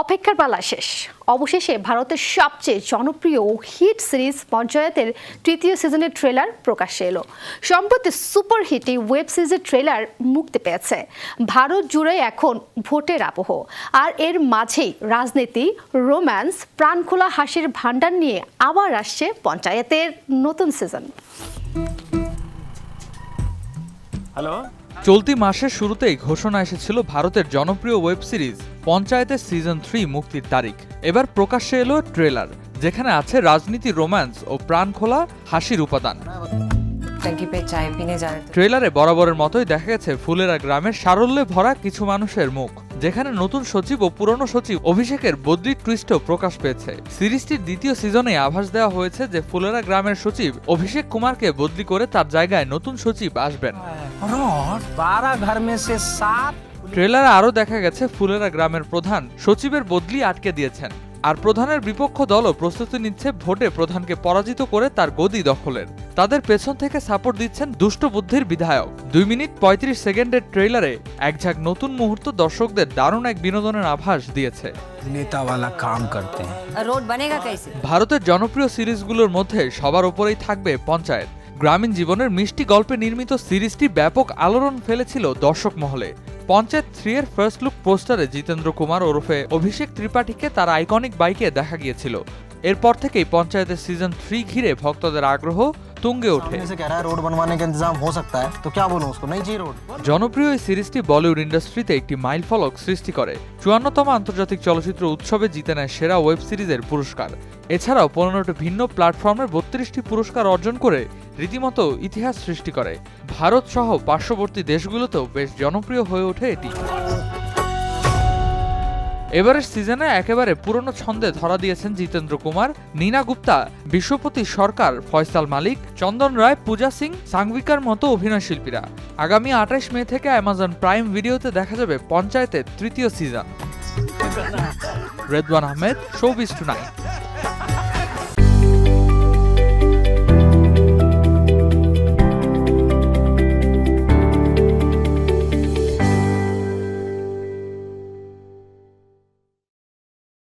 অপেক্ষার পালা শেষ। অবশেষে ভারতের সবচেয়ে জনপ্রিয় ও হিট সিরিজ পঞ্চায়েতের তৃতীয় সিজনের ট্রেলার প্রকাশ্যে এলো। সম্প্রতি সুপার হিট এই ওয়েব সিরিজের ট্রেলার মুক্তি পেয়েছে। ভারত জুড়ে এখন ভোটের আবহ। আর এর মাঝেই রাজনীতি রোম্যান্স প্রাণখোলা হাসির ভাণ্ডার নিয়ে আবার আসছে পঞ্চায়েতের নতুন সিজন হ্যালো চলতি মাসের শুরুতেই ঘোষণা এসেছিল ভারতের জনপ্রিয় ওয়েব সিরিজ পঞ্চায়েতের সিজন থ্রি মুক্তির তারিখ। এবার প্রকাশ্যে এলো ট্রেলার যেখানে আছে রাজনীতি রোম্যান্স ও প্রাণ খোলা হাসির উপাদান। ট্রেলারে বরাবরের মতোই দেখা গেছে ফুলেরা গ্রামের সারল্যে ভরা কিছু মানুষের মুখ যেখানে নতুন সচিব ও পুরনো সচিব অভিষেকের বদলি টুইস্টও প্রকাশ পেয়েছে। সিরিজটির দ্বিতীয় সিজনে আভাস দেওয়া হয়েছে যে ফুলেরা গ্রামের সচিব অভিষেক কুমারকে বদলি করে তার জায়গায় নতুন সচিব আসবেন। রড? বারাঘর ট্রেলারে আরও দেখা গেছে ফুলেরা গ্রামের প্রধান সচিবের বদলি আটকে দিয়েছেন। আর প্রধানের বিপক্ষ দলও প্রস্তুতি নিচ্ছে ভোটে প্রধানকে পরাজিত করে তার গদি দখলের। তাদের পেছন থেকে সাপোর্ট দিচ্ছেন দুষ্ট বুদ্ধির বিধায়ক। দুই মিনিট পঁয়ত্রিশ সেকেন্ডের ট্রেলারে একঝাক নতুন মুহূর্ত দর্শকদের দারুণ এক বিনোদনের আভাস দিয়েছে। ভারতের জনপ্রিয় সিরিজগুলোর মধ্যে সবার ওপরেই থাকবে পঞ্চায়েত। গ্রামীণ জীবনের মিষ্টি গল্পে নির্মিত সিরিজটি ব্যাপক আলোড়ন ফেলেছিল দর্শক মহলে। পঞ্চায়েত থ্রি এর ফার্স্ট লুক পোস্টারে জিতেন্দ্র কুমার ওরফে অভিষেক ত্রিপাঠীকে তার আইকনিক বাইকে দেখা গিয়েছিল। এরপর থেকেই পঞ্চায়েতের সিজন থ্রি ঘিরে ভক্তদের আগ্রহ তুঙ্গে ওঠে। জনপ্রিয় এই সিরিজটি বলিউড ইন্ডাস্ট্রিতে একটি মাইল ফলক সৃষ্টি করে। চুয়ান্নতম আন্তর্জাতিক চলচ্চিত্র উৎসবে জিতে নেয় সেরা ওয়েব সিরিজের পুরস্কার। এছাড়াও পনেরোটি ভিন্ন প্ল্যাটফর্মে বত্রিশটি পুরস্কার অর্জন করে রীতিমতো ইতিহাস সৃষ্টি করে। ভারত সহ পার্শ্ববর্তী দেশগুলোতেও বেশ জনপ্রিয় হয়ে ওঠে এটি। এবারের সিজনে একেবারে পুরনো ছন্দে ধরা দিয়েছেন জিতেন্দ্র কুমার, নীনা গুপ্তা, বিশ্বপতি সরকার ফয়সাল মালিক, চন্দন রায়, পূজা সিং, সাংবিকার মতো অভিনয় শিল্পীরা। আগামী আঠাশ মে থেকে অ্যামাজন প্রাইম ভিডিওতে দেখা যাবে পঞ্চায়েতের তৃতীয় season. Redwan Ahmed showbiz tonight.